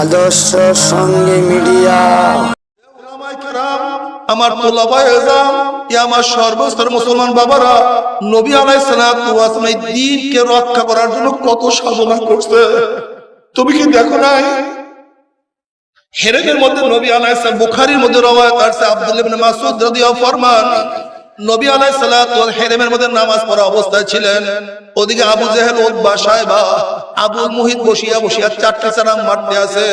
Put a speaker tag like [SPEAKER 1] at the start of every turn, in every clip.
[SPEAKER 1] আদর্শ সঙ্গে মিডিয়া।
[SPEAKER 2] আমার তোলাবায় এজাম আমার সর্বস্তর মুসলমান বাবারা। নবী ওয়াস সালাম এই দ্বীনকে রক্ষা করার জন্য কত সাধনা করছে। তুমি কি দেখো নাই? হেরেমের মধ্যে নবী সালাম বুখারীর মধ্যে রওয়ায়াত আছে আব্দুল্লাহ ইবনে মাসউদ রাদিয়াল্লাহু ফরমান নবী আলাইহিস সালাতু ওয়াস হেরেমের মধ্যে নামাজ পড়া অবস্থায় ছিলেন। ওদিকে আবু জেহেল, উতবা সাহেবা আবু মুহিত বসিয়া বসিয়া চারটা চারাম মারতে আছে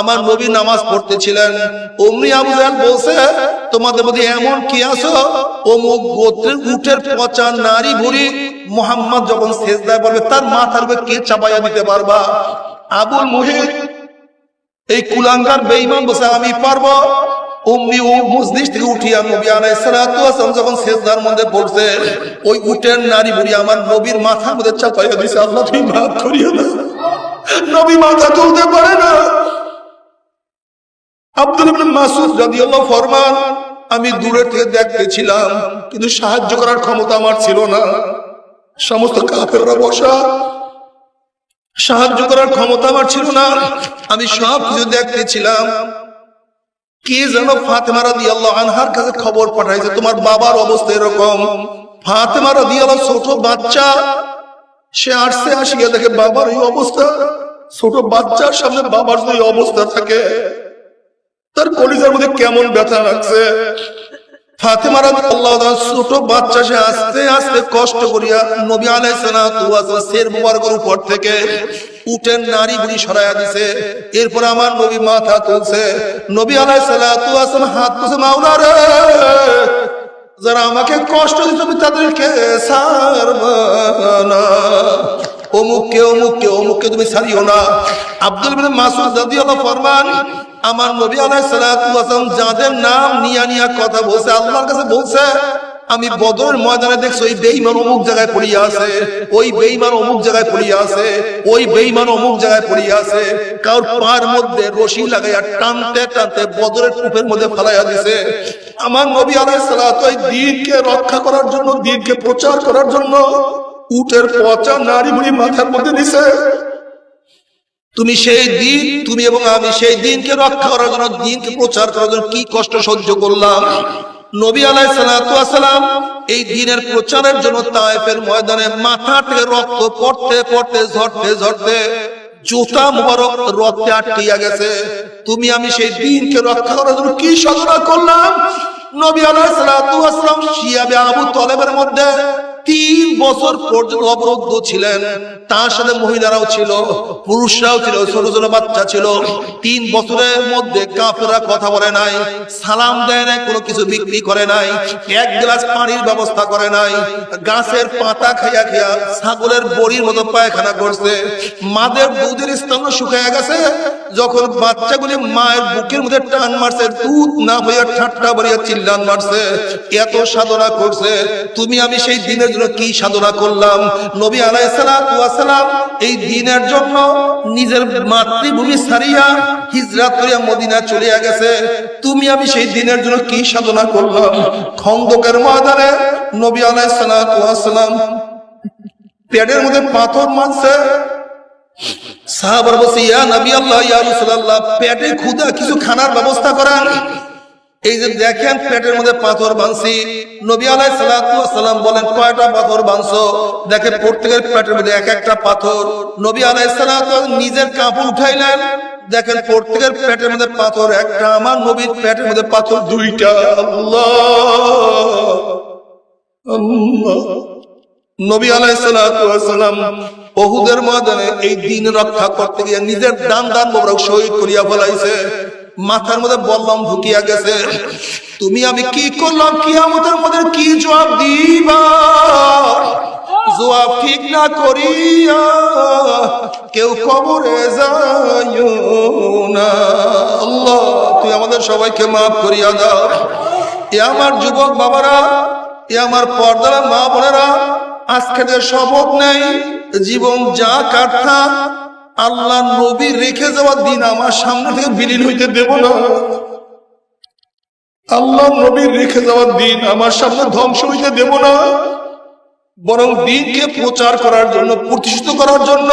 [SPEAKER 2] আমার নবী নামাজ পড়তেছিলেন অমনি আবু জেহেল বলছে, তোমাদের মধ্যে এমন কি আছো? অমুক গোত্রের উটের পচা নারী ভুরি মোহাম্মদ যখন সেজদায় বলবে, তার মাথার উপরে কে চাপাইয়া দিতে পারবা? আবুল মুহিত, এই কুলাঙ্গার বেঈমান বসে আমি পারব। সেজদার মধ্যে ওই নারী আমার নবীর করিও না। মাথা তুলতে পারে না। ফরমান, আমি দূরে থেকে দেখতেছিলাম, কিন্তু সাহায্য করার ক্ষমতা আমার ছিল না। সমস্ত কাফেররা বসা। সাহায্য করার ক্ষমতা আমার ছিল না। আমি সব কিছু দেখতেছিলাম। কে যেন ফাতেমা রাদিয়াল্লাহু আনহার কাছে খবর পাঠাইছে তোমার বাবার অবস্থা এরকম? ফাতেমা রাদিয়াল্লাহু ছোট বাচ্চা, সে আসছে আসিয়া দেখে বাবার এই অবস্থা। ছোট বাচ্চার সামনে বাবার যদি অবস্থা থাকে, তার কলিজার মধ্যে কেমন ব্যথা লাগছে? ছোট বাচ্চা, সে আস্তে আস্তে কষ্ট করিয়া নবী থেকে দিছে। এরপর আমার নবী হাত আমাকে কষ্ট আমি তাদেরকে অমুককে অমুককে অমুককে তুমি ছাড়িও না। আব্দুল মাসুদ ফরমান আমার নবী আলাইহিস সালাতু যাদের নাম নিয়া নিয়া কথা বলছে, আল্লাহর কাছে বলছে, আমি বদরের ময়দানে দেখছি ওই বেঈমান অমুক জায়গায় পড়িয়া আছে, ওই বেঈমান অমুক জায়গায় পড়িয়া আছে, ওই বেঈমান অমুক জায়গায় পড়িয়া আছে কার পার মধ্যে রশি লাগাইয়া টানতে টানতে বদরের কূপের মধ্যে ফেলাইয়া দিছে। আমার নবী আলাইহিস সালাতু ওই দ্বীনকে রক্ষা করার জন্য দ্বীনকে প্রচার করার জন্য, উটের পচা নারী বুড়ি মাথার মধ্যে নিছে তুমি সেই দিন, তুমি এবং আমি সেই দিনকে রক্ষা করার জন্য, দিনকে প্রচার করার জন্য কি কষ্ট সহ্য করলাম? নবী আলাই সালাম এই দিনের প্রচারের জন্য তায়েফের ময়দানে মাথা থেকে রক্ত পড়তে পড়তে, ঝরতে ঝরতে জুতা মুবারক রক্তে আটকিয়া গেছে। তুমি, আমি সেই দিনকে রক্ষা করার জন্য কি সাধনা করলাম? নবী আলাই সালাম শিয়াবে আবু তলেবের মধ্যে তিন বছর পর্যন্ত অবরুদ্ধ ছিলেন। তার সাথে মহিলারাও ছিল, পুরুষরাও ছিল, ছোট ছোট বাচ্চা ছিল। তিন বছরের মধ্যে কাফেরা কথা বলে নাই, সালাম দেয় নাই, কোনো কিছু বিক্রি করে নাই, এক গ্লাস পানির ব্যবস্থা করে নাই, গাছের পাতা খাইয়া খাইয়া ছাগলের বড়ির মতো পায়খানা করছে। মাদের দুধের স্তম্ভ শুকায় গেছে। যখন বাচ্চাগুলি মায়ের বুকের মধ্যে টান মারছে, দুধ না হইয়া ঠাট্টা বাড়িয়া চিল্লান মারছে, এত সাধনা করছে, তুমি আমি সেই দিনের জন্য কি সাধনা করলাম? নবী আলাইসালাম এই দিনের জন্য নিজের মাতৃভূমি ছাড়িয়া হিজরাত করিয়া মদিনা চলিয়া গেছে। তুমি আমি সেই দিনের জন্য কি সাধনা করলাম? খন্দকের ময়দানে নবী আলাইসালাম পেটের মধ্যে পাথর মারছে সাহাবার বলছে, ইয়া নবী আল্লাহ, ইয়া রাসূলুল্লাহ পেটে ক্ষুধা কিছু খানার ব্যবস্থা করেন। এই যে দেখেন পেটের মধ্যে পাথর বাঁধছি। নবী আলাই সালাম বলেন, কয়টা পাথর বাঁধছো? দেখেন প্রত্যেকের পেটের মধ্যে এক একটা পাথর। নবী আলাই সালাম নিজের কাপড় উঠাইলেন। দেখেন প্রত্যেকের পেটের মধ্যে পাথর একটা, আমার নবীর পেটের মধ্যে পাথর দুইটা। আল্লাহ! আল্লাহ! নবী আলাইসালাম বহুদের ময়দানে এই দিন রক্ষা করতে গিয়ে নিজের দান দান মোবারক শহীদ করিয়া ফেলাইছে। মাথার মধ্যে বললাম, ঢুকিয়া গেছে। তুমি আমি কি করলাম? আমাদের মধ্যে কি জবাব দিবা? জবাব ঠিক না করিয়া কেউ কবরে যাইও না। আল্লাহ তুই আমাদের সবাইকে মাফ করিয়া দাও। এ আমার যুবক বাবারা, এ আমার পর্দার মা বোনেরা আজকে যে শপথ নেই, জীবন যা কাটতা আল্লাহ নবী রেখে যাওয়ার দিন আমার সামনে থেকে বিলীন হইতে দেব না। আল্লাহ নবীর রেখে যাওয়ার দিন আমার সামনে ধ্বংস হইতে দেব না। বরং দিনকে প্রচার করার জন্য, প্রতিষ্ঠিত করার জন্য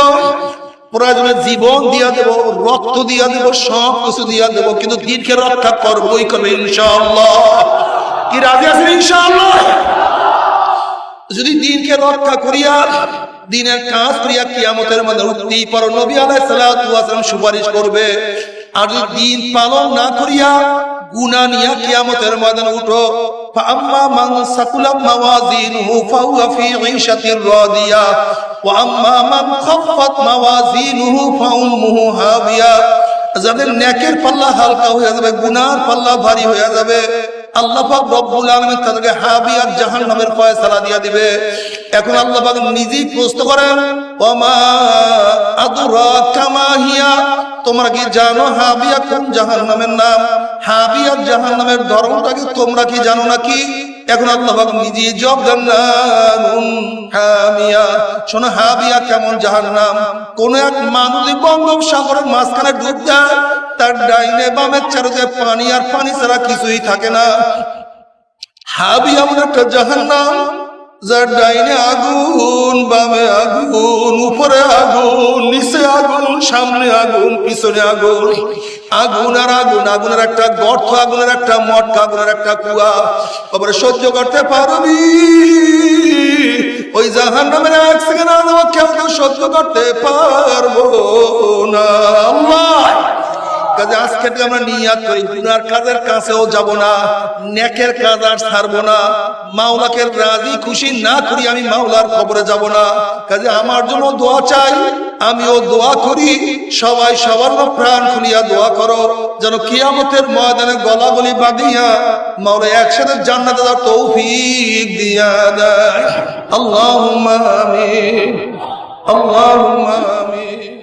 [SPEAKER 2] প্রয়োজনে জীবন দিয়া দেব, রক্ত দিয়া দেব সব কিছু দিয়া দেব, কিন্তু দিনকে রক্ষা করবোই করবে ইনশাআল্লাহ। কি রাজি আছেন ইনশাআল্লাহ? যদি দিনকে রক্ষা করিয়া দিনের কাজ করিয়া কিয়ামতের মধ্যে উঠতেই পারো নবী আলাইহিস সালাতু ওয়াসালাম সুপারিশ করবে আর যদি দিন পালন না করিয়া গুনাহ নিয়া কিয়ামতের ময়দানে উঠো فأما من ثقلت موازينه فهو في عيشة راضية وأما من خفت موازينه فأمه هاوية যাদের নেকের পাল্লা হালকা হয়ে যাবে গুনার পাল্লা ভারী হয়ে যাবে আল্লাহ পাক রব্বুল আলামিন তাদেরকে হাবিয়া জাহান্নামের ফয়সালা দিয়ে দিবে। এখন আল্লাহ নিজেই প্রশ্ন করেন, ওমা আদুরাকা মা তোমরা কি জানো হাবিয়া কোন জাহান্নামের নাম? হাবিয়া জাহান্নামের ধর্মটা কি তোমরা কি জানো নাকি? এখন আল্লাহ পাক নিজেই জব দেন নামুন হামিয়া। শোনো হাবিয়া কেমন জাহান্নাম? কোন এক মানুষ বঙ্গোপসাগরের মাঝখানে ডুব দেয় তার ডাইনে বামের চারদিকে পানি আর পানি ছাড়া কিছুই থাকে না। হাবি এমন একটা জাহান্নাম, যার ডাইনে আগুন, বামে আগুন, উপরে আগুন, নিচে আগুন, সামনে আগুন, পিছনে আগুন। আগুন আর আগুন, আগুনের একটা গর্ত, আগুনের একটা মটকা, আগুনের একটা কুয়া। তারপরে সহ্য করতে পারবি। ওই জাহান নামের এক সেকেন্ড কেউ কেউ সহ্য করতে পারব না। আল্লাহ! কাজে আজকে আমরা নিয়াত করি, গুনার কাজের কাছেও যাব না, নেকের কাজ আর ছাড়বো না, মাওলাকে রাজি খুশি না করি আমি মাওলার খবরে যাব না। কাজে আমার জন্য দোয়া চাই আমিও দোয়া করি, সবাই সবার প্রাণ খুলিয়া দোয়া করো, যেন কিয়ামতের ময়দানে গলা গলি বাঁধিয়া মরে একসাথে জান্নাতে দেওয়ার তৌফিক দিয়া দেয়। আল্লাহ আমিন, আল্লাহুম্মা আমিন।